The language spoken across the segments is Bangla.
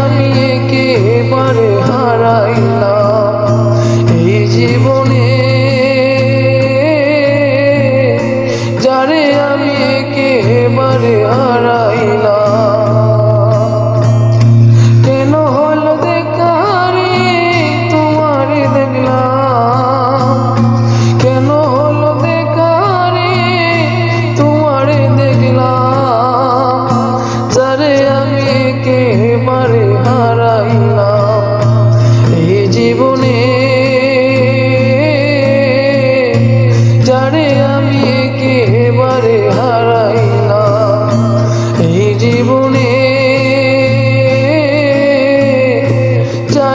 আমি একেবারে না এই জীবনে। যারে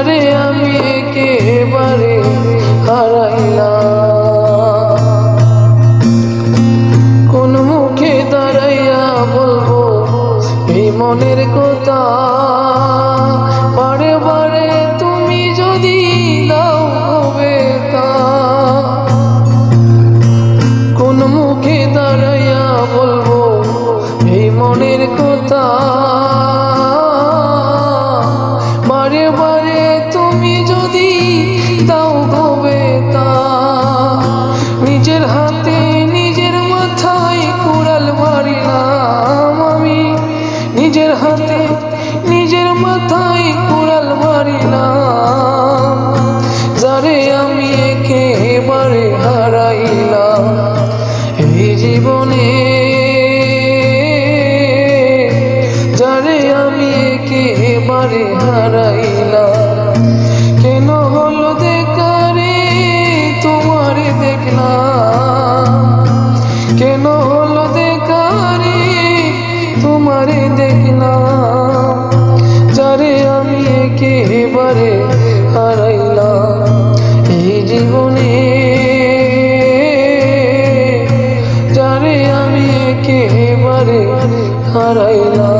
যারে হাতে নিজের মাথায় কুড়াল মারি না যারে আমি একেবারে হারাইলাম। এই জীবনে যারে আমি একেবারে হারাইলাম। কেন হলো দেখারে তোমারে দেখলাম? কেন হলো দেখারে তোমারে karaila